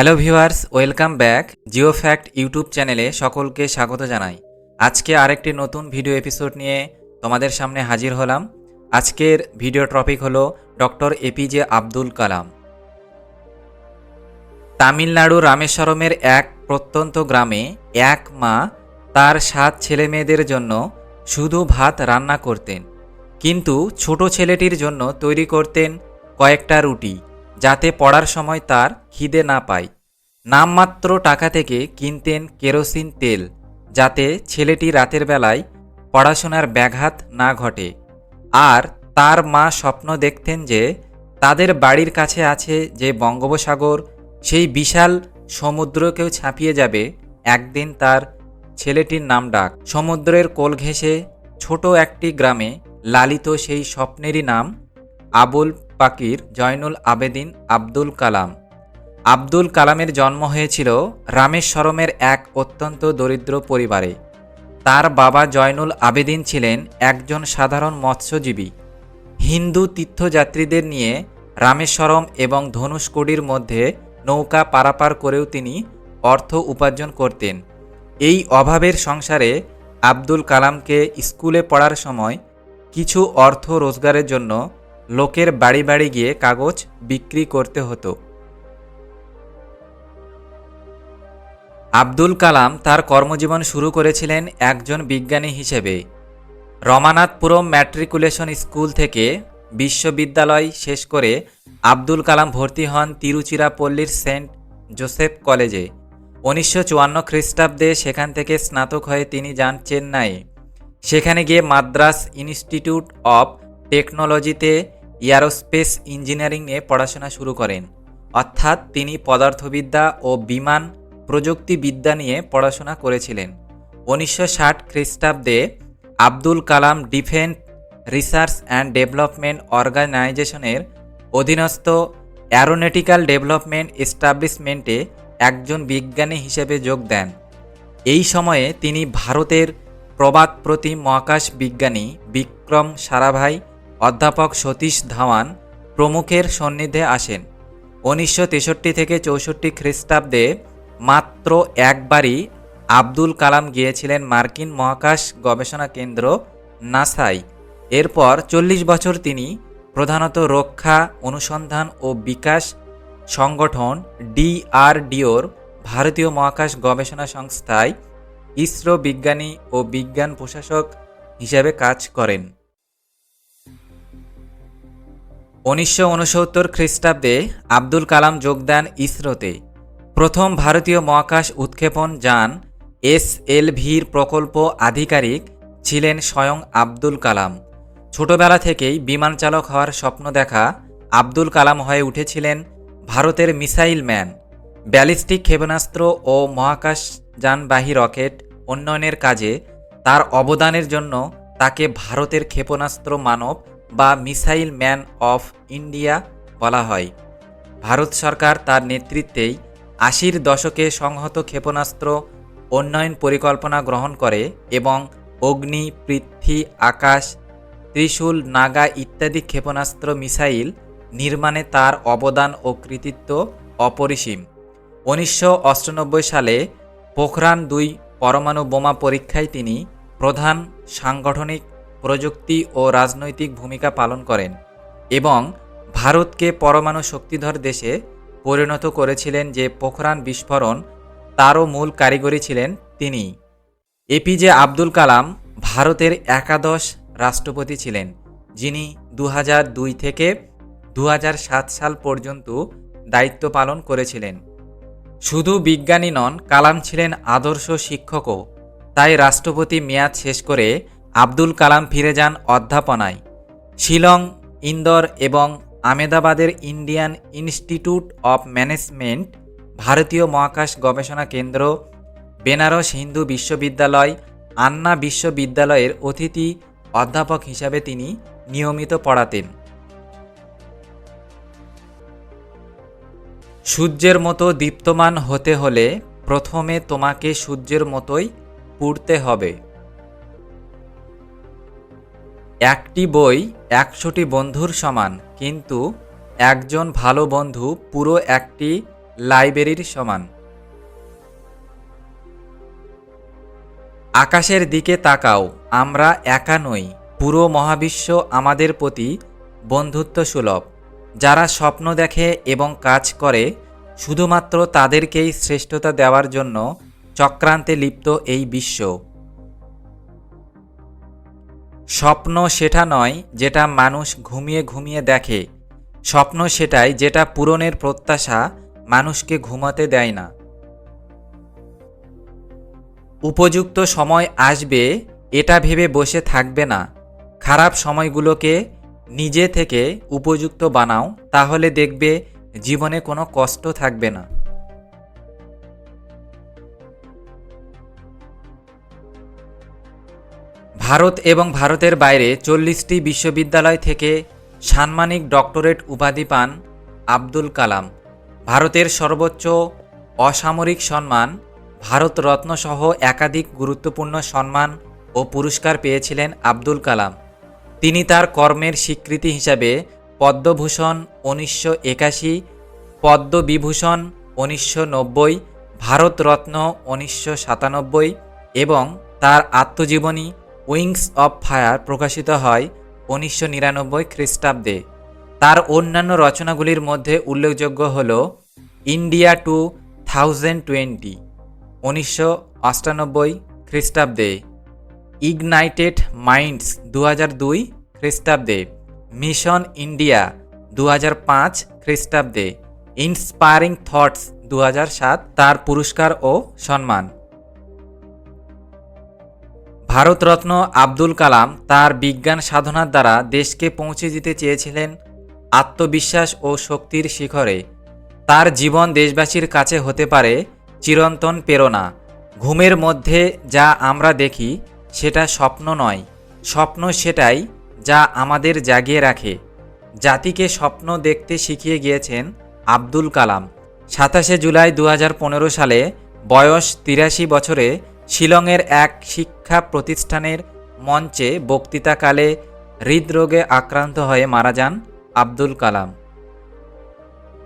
Hello viewers, welcome back Geo Fact YouTube চ্যানেলে সকলকে স্বাগত জানাই। আজকে আরেকটি নতুন ভিডিও এপিসোড নিয়ে তোমাদের সামনে হাজির হলাম। আজকের ভিডিও টপিক হলো ডক্টর এপিজে আব্দুল কালাম। তামিলনাড়ু রামেশ্বরমের এক প্রত্যন্ত গ্রামে এক মা তার সাত ছেলে মেয়েদের জন্য শুধু ভাত রান্না করতেন। কিন্তু ছোট ছেলেটির জন্য তৈরি করতেন কয়েকটা রুটি। যাতে পড়ার সময় তার খিদে না পায়। নামমাত্র টাকা থেকে কিনতেন কেরোসিন তেল, যাতে ছেলেটি রাতের বেলায় পড়াশোনার ব্যাঘাত না ঘটে। আর তার মা স্বপ্ন দেখতেন যে তাদের বাড়ির কাছে আছে যে বঙ্গোপসাগর, সেই বিশাল সমুদ্রকেও ছাপিয়ে যাবে একদিন তার ছেলেটির নাম ডাক সমুদ্রের কোল ঘেঁষে ছোট একটি গ্রামে লালিত সেই স্বপ্নেরই নাম আবুল পাকির জয়নুল আবেদিন আব্দুল কালাম। আব্দুল কালামের জন্ম হয়েছিল রামেশ্বরমের এক অত্যন্ত দরিদ্র পরিবারে। তার বাবা জয়নুল আবেদিন ছিলেন একজন সাধারণ মৎস্যজীবী। হিন্দু তীর্থযাত্রীদের নিয়ে রামেশ্বরম এবং ধনুষ্কোডির মধ্যে নৌকা পারাপার করেও তিনি অর্থ উপার্জন করতেন। এই অভাবের সংসারে আব্দুল কালামকে স্কুলে পড়ার সময় কিছু অর্থ রোজগারের জন্য লোকের বাড়ি বাড়ি গিয়ে কাগজ বিক্রি করতে হতো। আব্দুল কালাম তার কর্মজীবন শুরু করেছিলেন একজন বিজ্ঞানী হিসেবে। রমানাথপুরম ম্যাট্রিকুলেশন স্কুল থেকে বিশ্ববিদ্যালয় শেষ করে আব্দুল কালাম ভর্তি হন তিরুচিরাপল্লীর সেন্ট জোসেফ কলেজে। উনিশশো চুয়ান্ন খ্রিস্টাব্দে সেখান থেকে স্নাতক হয়ে তিনি যান চেন্নাই সেখানে গিয়ে মাদ্রাস ইনস্টিটিউট অব টেকনোলজিতে এয়ারোস্পেস ইঞ্জিনিয়ারিং নিয়ে পড়াশোনা শুরু করেন। অর্থাৎ তিনি পদার্থবিদ্যা ও বিমান প্রযুক্তিবিদ্যা নিয়ে পড়াশোনা করেছিলেন। উনিশশো ষাট খ্রিস্টাব্দে Abdul Kalam defence research and development অর্গানাইজেশনের অধীনস্থ অ্যারোনেটিক্যাল ডেভেলপমেন্ট এস্টাবলিশমেন্টে একজন বিজ্ঞানী হিসেবে যোগ দেন। এই সময়ে তিনি ভারতের প্রবাদ প্রতি মহাকাশ বিজ্ঞানী বিক্রম সারাভাই অধ্যাপক সতীশ ধাওয়ান প্রমুখের সান্নিধ্যে আসেন। উনিশশো তেষট্টি থেকে চৌষট্টি খ্রিস্টাব্দে মাত্র একবারই আব্দুল কালাম গিয়েছিলেন মার্কিন মহাকাশ গবেষণা কেন্দ্র নাসাই। এরপর চল্লিশ বছর তিনি প্রধানত রক্ষা, অনুসন্ধান ও বিকাশ সংগঠন ডিআরডিওর ভারতীয় মহাকাশ গবেষণা সংস্থায় ইসরো বিজ্ঞানী ও বিজ্ঞান প্রশাসক হিসেবে কাজ করেন। উনিশশো উনসত্তর খ্রিস্টাব্দে আব্দুল কালাম যোগদান ইসরোতে প্রথম ভারতীয় মহাকাশ উৎক্ষেপণ যান এস এল ভির প্রকল্প আধিকারিক ছিলেন স্বয়ং আব্দুল কালাম। ছোটবেলা থেকেই বিমান চালক হওয়ার স্বপ্ন দেখা আব্দুল কালাম হয়ে উঠেছিলেন ভারতের মিসাইল ম্যান। ব্যালিস্টিক ক্ষেপণাস্ত্র ও মহাকাশযানবাহী রকেট উন্নয়নের কাজে তার অবদানের জন্য তাকে ভারতের ক্ষেপণাস্ত্র মানব বা মিসাইল ম্যান অফ ইন্ডিয়া বলা হয়। ভারত সরকার তার নেতৃত্বেই আশির দশকে সংহত ক্ষেপণাস্ত্র উন্নয়ন পরিকল্পনা গ্রহণ করে এবং অগ্নি, পৃথ্বী, আকাশ, ত্রিশূল, নাগা ইত্যাদি ক্ষেপণাস্ত্র মিসাইল নির্মাণে তার অবদান ও কৃতিত্ব অপরিসীম। উনিশশো সালে পোখরান দুই পরমাণু বোমা পরীক্ষায় তিনি প্রধান সাংগঠনিক প্রযুক্তি ও রাজনৈতিক ভূমিকা পালন করেন এবং ভারতকে পরমাণু শক্তিধর দেশে পরিণত করেছিলেন যে পোখরান বিস্ফোরণ তারও মূল কারিগরি ছিলেন তিনি। এপিজে আব্দুল কালাম ভারতের একাদশ রাষ্ট্রপতি ছিলেন, যিনি দু থেকে দু হাজার সাত সাল পর্যন্ত দায়িত্ব পালন করেছিলেন। শুধু বিজ্ঞানী নন, কালাম ছিলেন আদর্শ শিক্ষকও। তাই রাষ্ট্রপতি মেয়াদ শেষ করে আব্দুল কালাম ফিরে যান অধ্যাপনায়। শিলং, ইন্দোর এবং আমেদাবাদের ইন্ডিয়ান ইনস্টিটিউট অব ম্যানেজমেন্ট, ভারতীয় মহাকাশ গবেষণা কেন্দ্র, বেনারস হিন্দু বিশ্ববিদ্যালয়, আন্না বিশ্ববিদ্যালয়ের অতিথি অধ্যাপক হিসাবে তিনি নিয়মিত পড়াতেন। সূর্যের মতো দীপ্তমান হতে হলে প্রথমে তোমাকে সূর্যের মতোই পুড়তে হবে। একটি বই একশোটি বন্ধুর সমান, কিন্তু একজন ভালো বন্ধু পুরো একটি লাইব্রেরির সমান। আকাশের দিকে তাকাও, আমরা একা নই, পুরো মহাবিশ্ব আমাদের প্রতি বন্ধুত্ব সুলভ যারা স্বপ্ন দেখে এবং কাজ করে, শুধুমাত্র তাদেরকেই শ্রেষ্ঠতা দেওয়ার জন্য চক্রান্তে লিপ্ত এই বিশ্ব। স্বপ্ন সেটা নয় যেটা মানুষ ঘুমিয়ে ঘুমিয়ে দেখে। স্বপ্ন সেটাই যেটা পূরণের প্রত্যাশা মানুষকে ঘুমাতে দেয় না। উপযুক্ত সময় আসবে, এটা ভেবে বসে থাকবে না। খারাপ সময়গুলোকে নিজে থেকে উপযুক্ত বানাও, তাহলে দেখবে জীবনে কোনো কষ্ট থাকবে না। ভারত এবং ভারতের বাইরে চল্লিশটি বিশ্ববিদ্যালয় থেকে সাম্মানিক ডক্টরেট উপাধি পান আব্দুল কালাম। ভারতের সর্বোচ্চ অসামরিক সম্মান ভারত রত্নসহ একাধিক গুরুত্বপূর্ণ সম্মান ও পুরস্কার পেয়েছিলেন আব্দুল কালাম। তিনি তার কর্মের স্বীকৃতি হিসাবে পদ্মভূষণ উনিশশো একাশি, পদ্মবিভূষণ উনিশশো নব্বই, ভারতরত্ন উনিশশো সাতানব্বই এবং তার আত্মজীবনী উইংস অফ ফায়ার প্রকাশিত হয় উনিশশো নিরানব্বই খ্রিস্টাব্দে। তার অন্যান্য রচনাগুলির মধ্যে উল্লেখযোগ্য হল ইন্ডিয়া টু থাউজেন্ড টোয়েন্টি, উনিশশো অষ্টানব্বই খ্রিস্টাব্দে, ইগনাইটেড মাইন্ডস দু হাজার দুই খ্রিস্টাব্দে, মিশন ইন্ডিয়া দু হাজার পাঁচ খ্রিস্টাব্দে, ইন্সপায়ারিং থটস দু সাত, তার পুরস্কার ও সম্মান। ভারতরত্ন আব্দুল কালাম তার বিজ্ঞান সাধনার দ্বারা দেশকে পৌঁছে দিতে চেয়েছিলেন আত্মবিশ্বাস ও শক্তির শিখরে। তার জীবন দেশবাসীর কাছে হতে পারে চিরন্তন প্রেরণা। ঘুমের মধ্যে যা আমরা দেখি, সেটা স্বপ্ন নয়। স্বপ্ন সেটাই যা আমাদের জাগিয়ে রাখে। জাতিকে স্বপ্ন দেখতে শিখিয়ে গিয়েছেন আব্দুল কালাম। সাতাশে জুলাই দু হাজার পনেরো সালে বয়স তিরাশি বছরে শিলংয়ের এক শিক্ষা প্রতিষ্ঠানের মঞ্চে বক্তৃতাকালে হৃদরোগে আক্রান্ত হয়ে মারা যান আব্দুল কালাম।